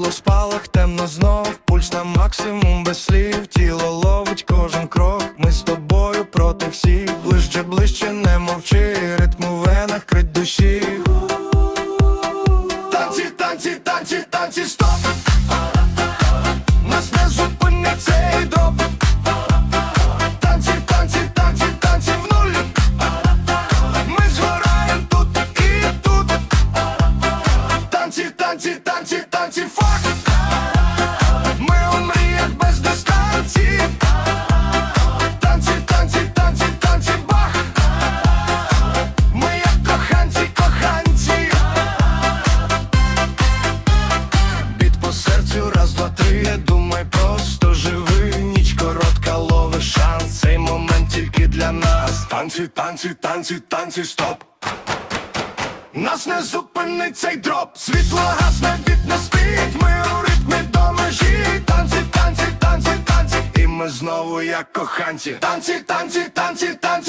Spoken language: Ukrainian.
світло спалах, темно знов, пульс на максимум без слів, тіло ловить кожен крок. Ми з тобою проти всіх, ближче, ближче, не мовчи, ритм у венах крить душі. Танці, танці, танці, раз, два, три. Не думай, просто живи. Ніч коротка, лови шанс. Цей момент тільки для нас. Танці, танці, танці, танці, стоп. Нас не зупинить цей дроп. Світло гасне, біт не спить. Ми у ритмі до межі. Танці, танці, танці, танці. І ми знову як коханці. Танці, танці, танці, танці,